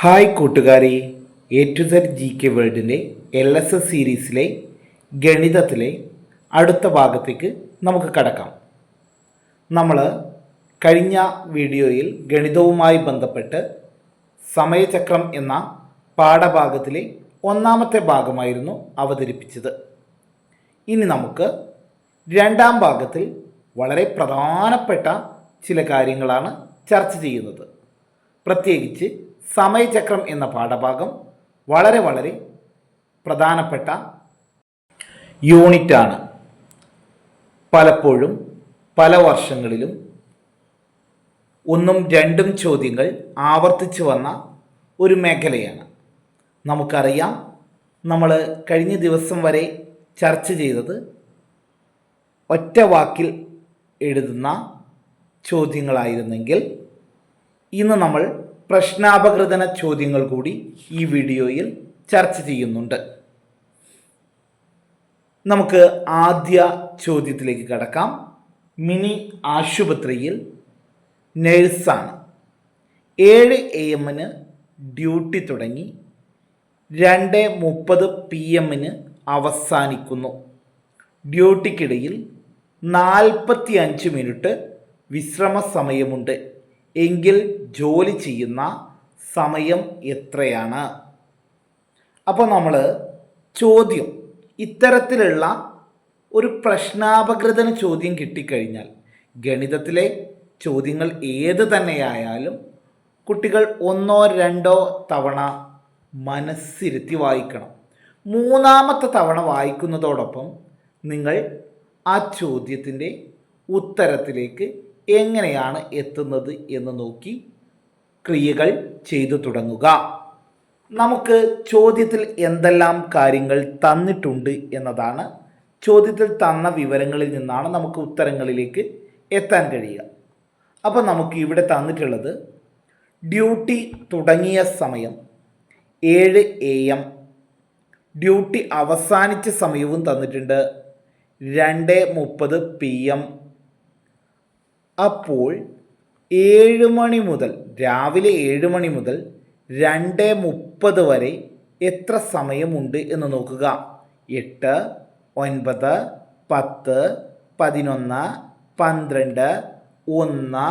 Hi കൂട്ടുകാരെ. A to Z G K വേൾഡിന്റെ L S S സീരീസിലെ ഗണിതത്തിലെ അടുത്ത ഭാഗത്തേക്ക് നമുക്ക് കടക്കാം. നമ്മൾ കഴിഞ്ഞ വീഡിയോയിൽ ഗണിതവുമായി ബന്ധപ്പെട്ട് സമയചക്രം എന്ന പാഠഭാഗത്തിലെ ഒന്നാമത്തെ ഭാഗമായിരുന്നു അവതരിപ്പിച്ചത്. ഇനി നമുക്ക് രണ്ടാം ഭാഗത്തിൽ വളരെ പ്രധാനപ്പെട്ട ചില കാര്യങ്ങളാണ് ചർച്ച ചെയ്യുന്നത്. പ്രത്യേകിച്ച് സമയചക്രം എന്ന പാഠഭാഗം വളരെ വളരെ പ്രധാനപ്പെട്ട യൂണിറ്റാണ്. പലപ്പോഴും പല വർഷങ്ങളിലും ഒന്നും രണ്ടും ചോദ്യങ്ങൾ ആവർത്തിച്ചു വന്ന ഒരു മേഖലയാണ്. നമുക്കറിയാം നമ്മൾ കഴിഞ്ഞ ദിവസം വരെ ചർച്ച ചെയ്തത് ഒറ്റ വാക്കിൽ എഴുതുന്ന ചോദ്യങ്ങളായിരുന്നെങ്കിൽ ഇന്ന് നമ്മൾ പ്രശ്നാപകൃതന ചോദ്യങ്ങൾ കൂടി ഈ വീഡിയോയിൽ ചർച്ച ചെയ്യുന്നുണ്ട്. നമുക്ക് ആദ്യ ചോദ്യത്തിലേക്ക് കടക്കാം. മിനി ആശുപത്രിയിൽ നഴ്സാണ്. ഏഴ് എ എമ്മിന് ഡ്യൂട്ടി തുടങ്ങി. രണ്ട് മുപ്പത് പി എമ്മിന് അവസാനിക്കുന്നു. ഡ്യൂട്ടിക്കിടയിൽ നാൽപ്പത്തി അഞ്ച് മിനിറ്റ് വിശ്രമ സമയമുണ്ട് എങ്കിൽ ജോലി ചെയ്യുന്ന സമയം എത്രയാണ്? അപ്പോൾ നമ്മൾ ചോദ്യം ഇത്തരത്തിലുള്ള ഒരു പ്രശ്നാപകൃതന ചോദ്യം കിട്ടിക്കഴിഞ്ഞാൽ ഗണിതത്തിലെ ചോദ്യങ്ങൾ ഏത് തന്നെയായാലും കുട്ടികൾ ഒന്നോ രണ്ടോ തവണ മനസ്സിരുത്തി വായിക്കണം. മൂന്നാമത്തെ തവണ വായിക്കുന്നതോടൊപ്പം നിങ്ങൾ ആ ചോദ്യത്തിന്റെ ഉത്തരത്തിലേക്ക് എങ്ങനെയാണ് എത്തുന്നത് എന്ന് നോക്കി ക്രിയകൾ ചെയ്തു തുടങ്ങുക. നമുക്ക് ചോദ്യത്തിൽ എന്തെല്ലാം കാര്യങ്ങൾ തന്നിട്ടുണ്ട് എന്നതാണ്. ചോദ്യത്തിൽ തന്ന വിവരങ്ങളിൽ നിന്നാണ് നമുക്ക് ഉത്തരങ്ങളിലേക്ക് എത്താൻ കഴിയുക. അപ്പോൾ നമുക്ക് ഇവിടെ തന്നിട്ടുള്ളത് ഡ്യൂട്ടി തുടങ്ങിയ സമയം ഏഴ് എ എം ഡ്യൂട്ടി അവസാനിച്ച സമയവും തന്നിട്ടുണ്ട്. രണ്ട് മുപ്പത് പി എം അപ്പോൾ ഏഴ് മണി മുതൽ രാവിലെ ഏഴ് മണി മുതൽ രണ്ട് മുപ്പത് വരെ എത്ര സമയമുണ്ട് എന്ന് നോക്കുക. എട്ട് ഒൻപത് പത്ത് പതിനൊന്ന് പന്ത്രണ്ട് ഒന്ന്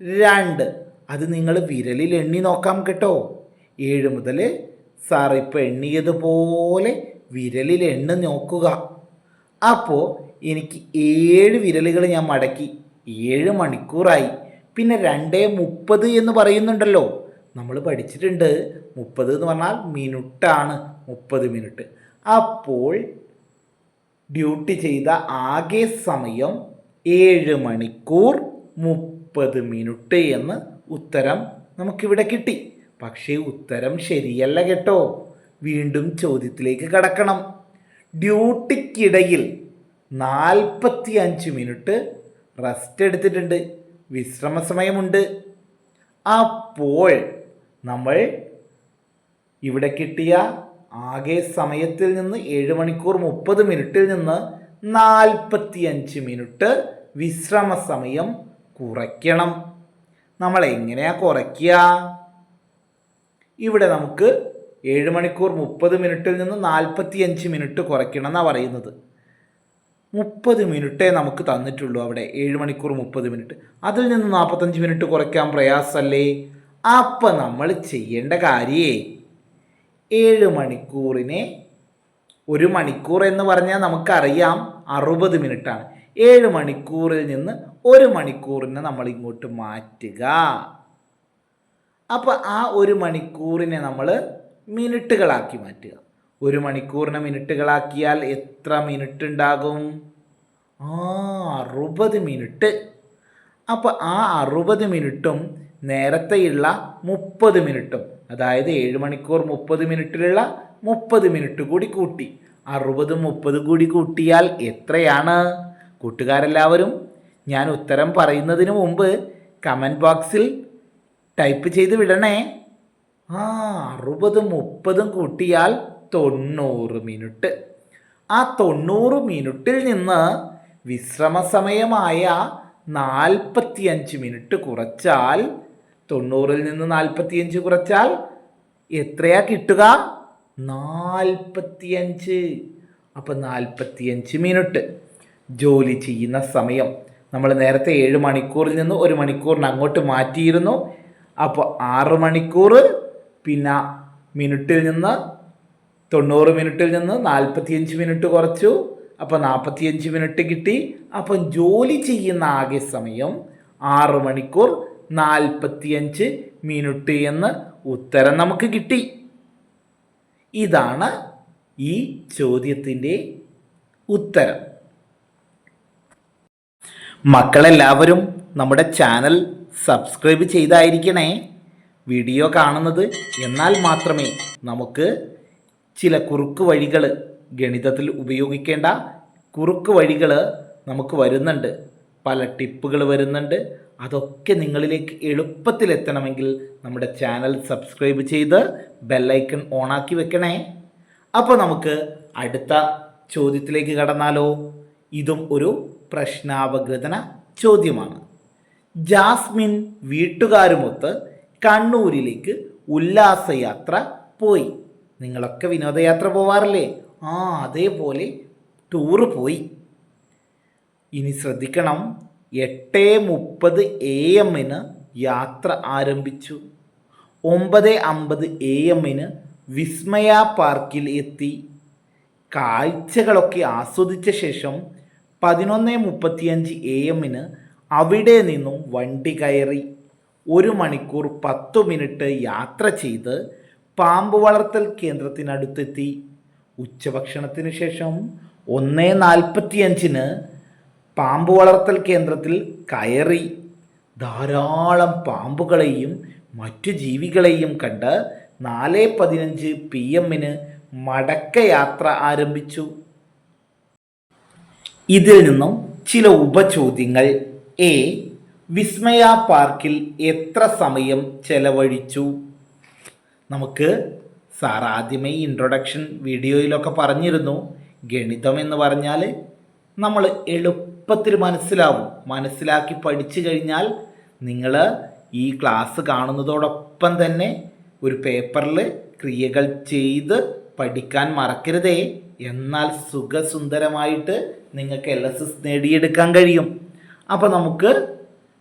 രണ്ട്. അത് നിങ്ങൾ വിരലിൽ എണ്ണി നോക്കാം കേട്ടോ. ഏഴ് മുതൽ സാർ ഇപ്പോൾ എണ്ണിയതുപോലെ വിരലിൽ എണ്ണി നോക്കുക. അപ്പോൾ എനിക്ക് ഏഴ് വിരലുകൾ ഞാൻ മടക്കി. ഏഴ് മണിക്കൂറായി. പിന്നെ രണ്ടേ മുപ്പത് എന്ന് പറയുന്നുണ്ടല്ലോ. നമ്മൾ പഠിച്ചിട്ടുണ്ട് മുപ്പത് എന്ന് പറഞ്ഞാൽ മിനിറ്റാണ് മുപ്പത് മിനിറ്റ് അപ്പോൾ ഡ്യൂട്ടി ചെയ്ത ആകെ സമയം ഏഴ് മണിക്കൂർ മുപ്പത് മിനിറ്റ് എന്ന് ഉത്തരം നമുക്കിവിടെ കിട്ടി. പക്ഷേ ഉത്തരം ശരിയല്ല കേട്ടോ. വീണ്ടും ചോദ്യത്തിലേക്ക് കടക്കണം. ഡ്യൂട്ടിക്കിടയിൽ നാൽപ്പത്തി അഞ്ച് മിനിറ്റ് റെസ്റ്റ് എടുത്തിട്ടുണ്ട് വിശ്രമ സമയമുണ്ട് അപ്പോൾ നമ്മൾ ഇവിടെ കിട്ടിയ ആകെ സമയത്തിൽ നിന്ന് ഏഴ് മണിക്കൂർ മുപ്പത് മിനിറ്റിൽ നിന്ന് നാൽപ്പത്തി അഞ്ച് മിനിറ്റ് വിശ്രമ സമയം കുറയ്ക്കണം. നമ്മൾ എങ്ങനെയാ കുറയ്ക്കുക? ഇവിടെ നമുക്ക് ഏഴ് മണിക്കൂർ മുപ്പത് മിനിറ്റിൽ നിന്ന് നാൽപ്പത്തി അഞ്ച് മിനിറ്റ് കുറയ്ക്കണം എന്നാണ് പറയുന്നത്. മുപ്പത് മിനിറ്റേ നമുക്ക് തന്നിട്ടുള്ളൂ അവിടെ. ഏഴ് മണിക്കൂർ മുപ്പത് മിനിറ്റ്. അതിൽ നിന്ന് നാൽപ്പത്തഞ്ച് മിനിറ്റ് കുറയ്ക്കാൻ പ്രയാസമല്ലേ അപ്പം നമ്മൾ ചെയ്യേണ്ട കാര്യേ ഏഴ് മണിക്കൂറിനെ ഒരു മണിക്കൂർ എന്ന് പറഞ്ഞാൽ നമുക്കറിയാം അറുപത് മിനിറ്റാണ്. ഏഴ് മണിക്കൂറിൽ നിന്ന് ഒരു മണിക്കൂറിനെ നമ്മൾ ഇങ്ങോട്ട് മാറ്റുക. അപ്പോൾ ആ ഒരു മണിക്കൂറിനെ നമ്മൾ മിനിറ്റുകളാക്കി മാറ്റുക. ഒരു മണിക്കൂറിനെ മിനിറ്റുകളാക്കിയാൽ എത്ര മിനിറ്റ് ഉണ്ടാകും? ആ അറുപത് മിനിറ്റ്. അപ്പോൾ ആ അറുപത് മിനിറ്റും നേരത്തെയുള്ള മുപ്പത് മിനിറ്റും അതായത് ഏഴ് മണിക്കൂർ മുപ്പത് മിനിറ്റിലുള്ള മുപ്പത് മിനിറ്റ് കൂടി കൂട്ടി. അറുപത് മുപ്പത് കൂടി കൂട്ടിയാൽ എത്രയാണ്? കൂട്ടുകാരെല്ലാവരും ഞാൻ ഉത്തരം പറയുന്നതിന് മുമ്പ് കമന്റ് ബോക്സിൽ ടൈപ്പ് ചെയ്ത് വിടണേ. ആ അറുപതും മുപ്പതും കൂട്ടിയാൽ തൊണ്ണൂറ് മിനിറ്റ്. ആ തൊണ്ണൂറ് മിനിറ്റിൽ നിന്ന് വിശ്രമ സമയമായ നാൽപ്പത്തിയഞ്ച് മിനിറ്റ് കുറച്ചാൽ തൊണ്ണൂറിൽ നിന്ന് നാൽപ്പത്തിയഞ്ച് കുറച്ചാൽ എത്രയാ കിട്ടുക? നാൽപ്പത്തിയഞ്ച്. അപ്പം നാൽപ്പത്തിയഞ്ച് മിനിറ്റ്. ജോലി ചെയ്യുന്ന സമയം. നമ്മൾ നേരത്തെ ഏഴ് മണിക്കൂറിൽ നിന്ന് ഒരു മണിക്കൂറിന് അങ്ങോട്ട് മാറ്റിയിരുന്നു. അപ്പോൾ ആറ് മണിക്കൂർ പിന്നെ മിനിറ്റിൽ നിന്ന് തൊണ്ണൂറ് മിനിറ്റിൽ നിന്ന് നാൽപ്പത്തിയഞ്ച് മിനിറ്റ് കുറച്ചു. അപ്പോൾ നാൽപ്പത്തിയഞ്ച് മിനിറ്റ് കിട്ടി. അപ്പം ജോലി ചെയ്യുന്ന ആകെ സമയം ആറ് മണിക്കൂർ നാൽപ്പത്തിയഞ്ച് മിനിറ്റ് എന്ന് ഉത്തരം നമുക്ക് കിട്ടി. ഇതാണ് ഈ ചോദ്യത്തിന്റെ ഉത്തരം. മക്കളെല്ലാവരും നമ്മുടെ ചാനൽ സബ്സ്ക്രൈബ് ചെയ്തായിരിക്കണേ. വീഡിയോ കാണുന്നത് എന്നാൽ മാത്രമേ നമുക്ക് ചില കുറുക്ക് വഴികൾ ഗണിതത്തിൽ ഉപയോഗിക്കേണ്ട കുറുക്ക് വഴികൾ നമുക്ക് വരുന്നുണ്ട്. പല ടിപ്പുകൾ വരുന്നുണ്ട്. അതൊക്കെ നിങ്ങളിലേക്ക് എളുപ്പത്തിൽ എത്തണമെങ്കിൽ നമ്മുടെ ചാനൽ സബ്സ്ക്രൈബ് ചെയ്ത് ബെല്ലൈക്കൺ ഓണാക്കി വെക്കണേ. അപ്പോൾ നമുക്ക് അടുത്ത ചോദ്യത്തിലേക്ക് കടന്നാലോ. ഇതും ഒരു പ്രശ്നാവഗ്രതന ചോദ്യമാണ്. ജാസ്മിൻ വീട്ടുകാരുമൊത്ത് കണ്ണൂരിലേക്ക് ഉല്ലാസയാത്ര പോയി. നിങ്ങളൊക്കെ വിനോദയാത്ര പോവാറില്ലേ? ആ അതേപോലെ ടൂറ് പോയി. ഇനി ശ്രദ്ധിക്കണം എട്ട് മുപ്പത് എ എമ്മിന് യാത്ര ആരംഭിച്ചു. ഒമ്പത് അമ്പത് എ എമ്മിന് വിസ്മയ പാർക്കിൽ എത്തി. കാഴ്ചകളൊക്കെ ആസ്വദിച്ച ശേഷം പതിനൊന്ന് മുപ്പത്തിയഞ്ച് എ എമ്മിന് അവിടെ നിന്നും വണ്ടി കയറി. ഒരു മണിക്കൂർ പത്തു മിനിറ്റ് യാത്ര ചെയ്ത് പാമ്പ് വളർത്തൽ കേന്ദ്രത്തിനടുത്തെത്തി. ഉച്ചഭക്ഷണത്തിന് ശേഷം ഒന്ന് നാൽപ്പത്തിയഞ്ചിന് പാമ്പ് വളർത്തൽ കേന്ദ്രത്തിൽ കയറി ധാരാളം പാമ്പുകളെയും മറ്റു ജീവികളെയും കണ്ട് നാല് പതിനഞ്ച് പി എമ്മിന് മടക്കയാത്ര ആരംഭിച്ചു. ഇതിൽ നിന്നും ചില ഉപചോദ്യങ്ങൾ. എ. വിസ്മയ പാർക്കിൽ എത്ര സമയം ചെലവഴിച്ചു? നമുക്ക് സാർ ആദ്യമേ ഇൻട്രൊഡക്ഷൻ വീഡിയോയിലൊക്കെ പറഞ്ഞിരുന്നു. ഗണിതം എന്ന് പറഞ്ഞാൽ നമ്മൾ എളുപ്പത്തിൽ മനസ്സിലാവും. മനസ്സിലാക്കി പഠിച്ചു കഴിഞ്ഞാൽ നിങ്ങൾ ഈ ക്ലാസ് കാണുന്നതോടൊപ്പം തന്നെ ഒരു പേപ്പറിൽ ക്രിയകൾ ചെയ്ത് പഠിക്കാൻ മറക്കരുതേ. എന്നാൽ സുഖസുന്ദരമായിട്ട് നിങ്ങൾക്ക് എൽ എസ് എസ് നേടിയെടുക്കാൻ കഴിയും. അപ്പോൾ നമുക്ക്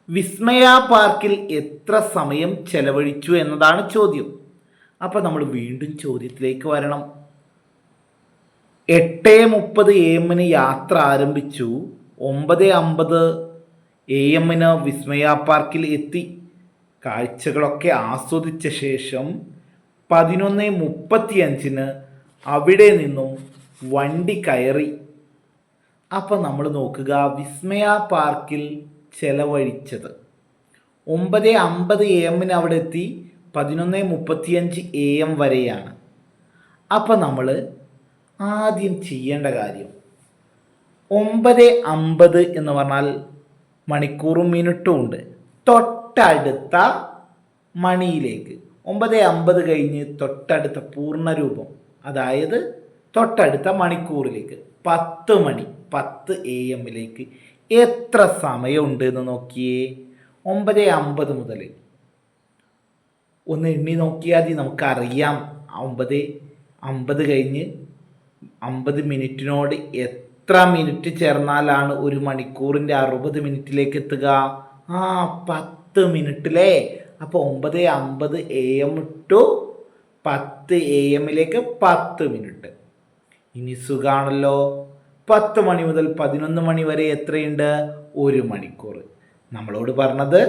വിസ്മയ പാർക്കിൽ എത്ര സമയം ചെലവഴിച്ചു എന്നതാണ് ചോദ്യം. അപ്പോൾ നമ്മൾ വീണ്ടും ചോദ്യത്തിലേക്ക് വരണം. എട്ട് മുപ്പത് എ എമ്മിന് യാത്ര ആരംഭിച്ചു. ഒമ്പത് അമ്പത് എ എമ്മിന് വിസ്മയ പാർക്കിൽ എത്തി. കാഴ്ചകളൊക്കെ ആസ്വദിച്ച ശേഷം പതിനൊന്ന് മുപ്പത്തിയഞ്ചിന് അവിടെ നിന്നും വണ്ടി കയറി. അപ്പം നമ്മൾ നോക്കുക വിസ്മയ പാർക്കിൽ ചെലവഴിച്ചത്. ഒമ്പത് അമ്പത് എമ്മിന് അവിടെ എത്തി. പതിനൊന്ന് മുപ്പത്തിയഞ്ച് എ എം വരെയാണ്. അപ്പം നമ്മൾ ആദ്യം ചെയ്യേണ്ട കാര്യം ഒമ്പത് അമ്പത് എന്ന് പറഞ്ഞാൽ മണിക്കൂറും മിനിറ്റും ഉണ്ട്. തൊട്ടടുത്ത മണിയിലേക്ക് ഒമ്പത് അമ്പത് കഴിഞ്ഞ് തൊട്ടടുത്ത പൂർണരൂപം അതായത് തൊട്ടടുത്ത മണിക്കൂറിലേക്ക് പത്ത് മണി പത്ത് എ എമ്മിലേക്ക് എത്ര സമയമുണ്ട് എന്ന് നോക്കിയേ. ഒമ്പത് അമ്പത് മുതൽ ഒന്ന് എണ്ണി നോക്കിയാൽ മതി. നമുക്കറിയാം. അമ്പത് അമ്പത് കഴിഞ്ഞ് അമ്പത് മിനിറ്റിനോട് എത്ര മിനിറ്റ് ചേർന്നാലാണ് ഒരു മണിക്കൂറിന്റെ അറുപത് മിനിറ്റിലേക്ക് എത്തുക? ആ പത്ത് മിനിറ്റിലേ. അപ്പോൾ ഒമ്പത് അമ്പത് എ എം ടു പത്ത് എ എമ്മിലേക്ക് പത്ത് മിനിറ്റ്. ഇനി സുഖാണല്ലോ. പത്ത് മണി മുതൽ പതിനൊന്ന് മണി വരെ എത്രയുണ്ട്? ഒരു മണിക്കൂർ നമ്മളോട് പറഞ്ഞത്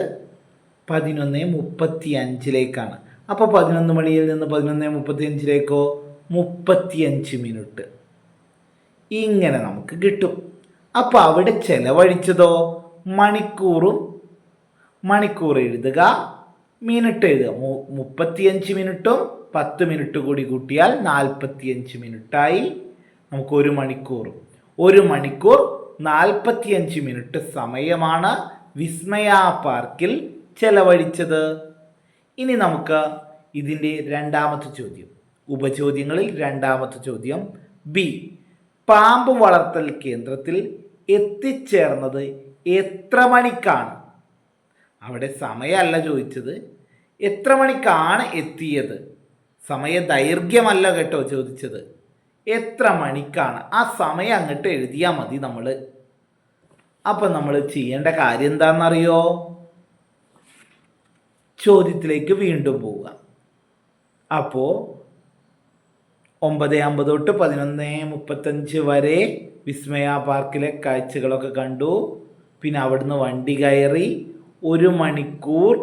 പതിനൊന്ന് മുപ്പത്തി അഞ്ചിലേക്കാണ് അപ്പോൾ പതിനൊന്ന് മണിയിൽ നിന്ന് പതിനൊന്ന് മുപ്പത്തി അഞ്ചിലേക്കോ മുപ്പത്തിയഞ്ച് മിനിറ്റ്. ഇങ്ങനെ നമുക്ക് കിട്ടും. അപ്പോൾ അവിടെ ചിലവഴിച്ചതോ? മണിക്കൂറും മണിക്കൂർ എഴുതുക മിനിറ്റ് എഴുതുക. മുപ്പത്തിയഞ്ച് മിനിറ്റും പത്ത് മിനിറ്റ് കൂടി കൂട്ടിയാൽ നാൽപ്പത്തിയഞ്ച് മിനിറ്റായി നമുക്ക് ഒരു മണിക്കൂർ. ഒരു മണിക്കൂർ നാൽപ്പത്തിയഞ്ച് മിനിറ്റ് സമയമാണ് വിസ്മയ പാർക്കിൽ ചെലവഴിച്ചത്? ഇനി നമുക്ക് ഇതിന്റെ രണ്ടാമത്തെ ചോദ്യം. ഉപചോദ്യങ്ങളിൽ രണ്ടാമത്തെ ചോദ്യം ബി. പാമ്പ് വളർത്തൽ കേന്ദ്രത്തിൽ എത്തിച്ചേർന്നത് എത്ര മണിക്കാണ്? അവിടെ സമയമല്ല ചോദിച്ചത്. എത്ര മണിക്കാണ് എത്തിയത്? സമയ ദൈർഘ്യമല്ല കേട്ടോ ചോദിച്ചത്. എത്ര മണിക്കാണ്? ആ സമയം അങ്ങോട്ട് എഴുതിയാൽ മതി നമ്മൾ അപ്പം നമ്മൾ ചെയ്യേണ്ട കാര്യം എന്താണെന്നറിയോ? ചോദ്യത്തിലേക്ക് വീണ്ടും പോവുക. അപ്പോൾ ഒമ്പത് അമ്പത് തൊട്ട് പതിനൊന്ന് മുപ്പത്തഞ്ച് വരെ വിസ്മയ പാർക്കിലെ കാഴ്ചകളൊക്കെ കണ്ടു. പിന്നെ അവിടുന്ന് വണ്ടി കയറി ഒരു മണിക്കൂർ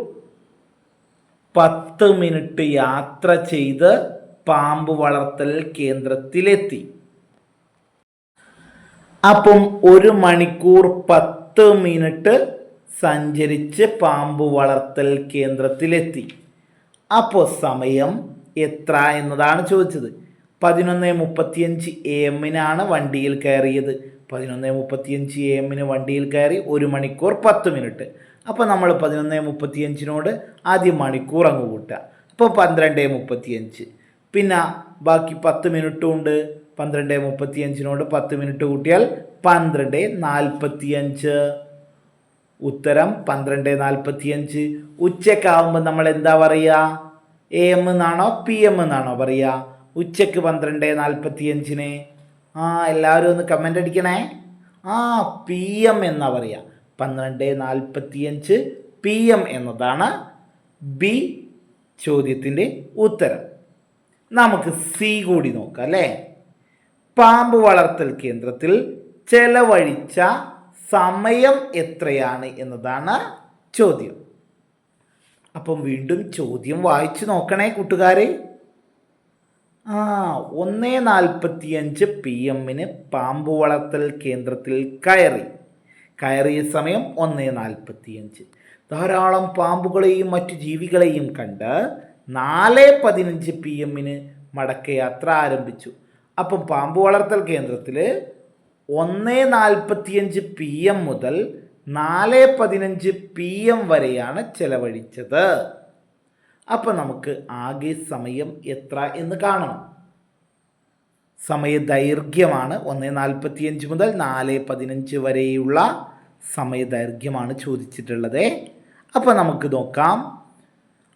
പത്ത് മിനിറ്റ് യാത്ര ചെയ്ത് പാമ്പ് വളർത്തൽ കേന്ദ്രത്തിലെത്തി. അപ്പം ഒരു മണിക്കൂർ പത്ത് മിനിറ്റ് സഞ്ചരിച്ച് പാമ്പ് വളർത്തൽ കേന്ദ്രത്തിലെത്തി. അപ്പോൾ സമയം എത്ര എന്നതാണ് ചോദിച്ചത്. പതിനൊന്ന് മുപ്പത്തിയഞ്ച് എ എമ്മിനാണ് വണ്ടിയിൽ കയറിയത്. പതിനൊന്ന് മുപ്പത്തിയഞ്ച് എ എമ്മിന് വണ്ടിയിൽ കയറി ഒരു മണിക്കൂർ പത്ത് മിനിറ്റ്. അപ്പോൾ നമ്മൾ പതിനൊന്ന് മുപ്പത്തിയഞ്ചിനോട് ആദ്യം മണിക്കൂർ അങ്ങ് കൂട്ടുക. അപ്പോൾ പന്ത്രണ്ട് മുപ്പത്തിയഞ്ച്. പിന്നെ ബാക്കി പത്ത് മിനിറ്റും ഉണ്ട്. പന്ത്രണ്ട് മുപ്പത്തിയഞ്ചിനോട് പത്ത് മിനിറ്റ് കൂട്ടിയാൽ പന്ത്രണ്ട് നാൽപ്പത്തിയഞ്ച്. ഉത്തരം പന്ത്രണ്ട് നാൽപ്പത്തിയഞ്ച്. ഉച്ചക്കാവുമ്പോൾ നമ്മൾ എന്താ പറയുക എ എം എന്നാണോ പി എം എന്നാണോ പറയുക ഉച്ചയ്ക്ക് പന്ത്രണ്ട് നാൽപ്പത്തിയഞ്ചിന്. ആ എല്ലാവരും ഒന്ന് കമന്റ് അടിക്കണേ. ആ പി എം എന്നാ പറയുക പന്ത്രണ്ട് നാൽപ്പത്തിയഞ്ച് പി എം എന്നതാണ് ബി ചോദ്യത്തിന്റെ ഉത്തരം. നമുക്ക് സി കൂടി നോക്കാം അല്ലേ? പാമ്പ് വളർത്തൽ കേന്ദ്രത്തിൽ ചെലവഴിച്ച സമയം എത്രയാണ് എന്നതാണ് ചോദ്യം. അപ്പം വീണ്ടും ചോദ്യം വായിച്ചു നോക്കണേ കൂട്ടുകാരെ. ആ ഒന്ന് നാൽപ്പത്തിയഞ്ച് പി എമ്മിന് പാമ്പ് വളർത്തൽ കേന്ദ്രത്തിൽ കയറി. കയറിയ സമയം ഒന്ന് നാൽപ്പത്തിയഞ്ച്. ധാരാളം പാമ്പുകളെയും മറ്റു ജീവികളെയും കണ്ട് നാല് പതിനഞ്ച് പി എമ്മിന് മടക്കയാത്ര ആരംഭിച്ചു. അപ്പം പാമ്പ് വളർത്തൽ കേന്ദ്രത്തിൽ ഒന്ന് നാൽപ്പത്തിയഞ്ച് പി എം മുതൽ നാല് പതിനഞ്ച് പി എം വരെയാണ് ചെലവഴിച്ചത്. അപ്പം നമുക്ക് ആകെ സമയം എത്ര എന്ന് കാണണം. സമയ ദൈർഘ്യമാണ് ഒന്ന് നാൽപ്പത്തിയഞ്ച് മുതൽ നാല് പതിനഞ്ച് വരെയുള്ള സമയ ദൈർഘ്യമാണ് ചോദിച്ചിട്ടുള്ളത്. അപ്പോൾ നമുക്ക് നോക്കാം.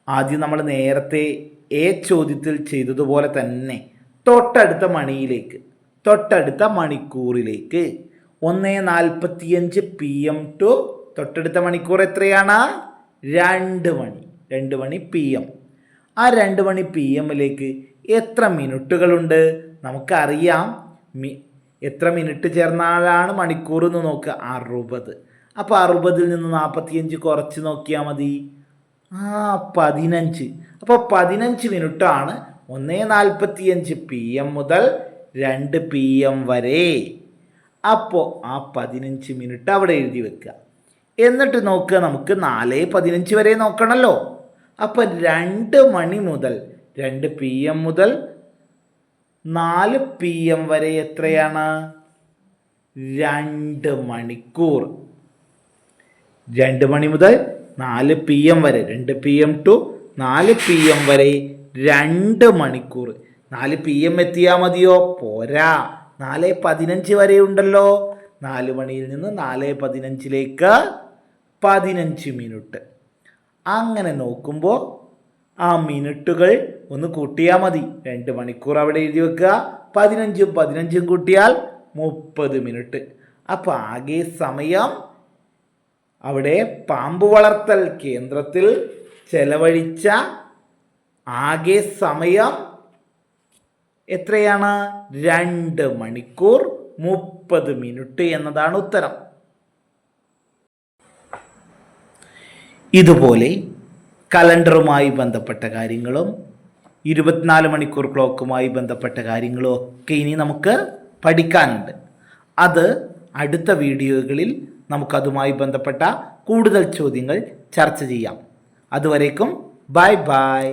ആദ്യം നമ്മൾ നേരത്തെ എ ചോദ്യത്തിൽ ചെയ്തതുപോലെ തന്നെ തൊട്ടടുത്ത മണിയിലേക്ക് തൊട്ടടുത്ത മണിക്കൂറിലേക്ക്. ഒന്ന് നാൽപ്പത്തിയഞ്ച് പി എം ടു തൊട്ടടുത്ത മണിക്കൂർ എത്രയാണ്? രണ്ട് മണി രണ്ട് മണി പി എം ആ രണ്ട് മണി പി എമ്മിലേക്ക് എത്ര മിനിറ്റുകളുണ്ട്? നമുക്കറിയാം. മി എത്ര മിനിറ്റ് ചേർന്നാലാണ് മണിക്കൂർ എന്ന് നോക്കുക അറുപത്. അപ്പോൾ അറുപതിൽ നിന്ന് നാൽപ്പത്തിയഞ്ച് കുറച്ച് നോക്കിയാൽ മതി. ആ പതിനഞ്ച്. അപ്പോൾ പതിനഞ്ച് മിനിറ്റാണ് ഒന്ന് നാൽപ്പത്തിയഞ്ച് പി എം മുതൽ രണ്ട് പി എം വരെ. അപ്പോൾ ആ പതിനഞ്ച് മിനിറ്റ് അവിടെ എഴുതി വെക്കുക. എന്നിട്ട് നോക്കുക നമുക്ക് നാല് പതിനഞ്ച് വരെ നോക്കണമല്ലോ അപ്പോൾ രണ്ട് മണി മുതൽ രണ്ട് പി എം മുതൽ നാല് പി എം വരെ എത്രയാണ്? രണ്ട് മണിക്കൂർ. രണ്ട് മണി മുതൽ നാല് പി എം വരെ. രണ്ട് പി എം ടു നാല് പി എം വരെ രണ്ട് മണിക്കൂർ. നാല് പി എം എത്തിയാൽ മതിയോ? പോരാ. നാല് പതിനഞ്ച് വരെ ഉണ്ടല്ലോ നാല് മണിയിൽ നിന്ന് നാല് പതിനഞ്ചിലേക്ക് പതിനഞ്ച് മിനിറ്റ് അങ്ങനെ നോക്കുമ്പോൾ ആ മിനിറ്റുകൾ ഒന്ന് കൂട്ടിയാൽ മതി. രണ്ട് മണിക്കൂർ അവിടെ എഴുതി വെക്കുക. പതിനഞ്ചും പതിനഞ്ചും കൂട്ടിയാൽ മുപ്പത് മിനിറ്റ് അപ്പോൾ ആകെ സമയം അവിടെ പാമ്പ് വളർത്തൽ കേന്ദ്രത്തിൽ ചെലവഴിച്ച ആകെ സമയം എത്രയാണ്? രണ്ട് മണിക്കൂർ മുപ്പത് മിനിറ്റ് എന്നതാണ് ഉത്തരം. ഇതുപോലെ കലണ്ടറുമായി ബന്ധപ്പെട്ട കാര്യങ്ങളും ഇരുപത്തിനാല് മണിക്കൂർ ക്ലോക്കുമായി ബന്ധപ്പെട്ട കാര്യങ്ങളും ഒക്കെ ഇനി നമുക്ക് പഠിക്കാനുണ്ട്. അത് അടുത്ത വീഡിയോകളിൽ നമുക്കതുമായി ബന്ധപ്പെട്ട കൂടുതൽ ചോദ്യങ്ങൾ ചർച്ച ചെയ്യാം. അതുവരേക്കും ബൈ ബൈ.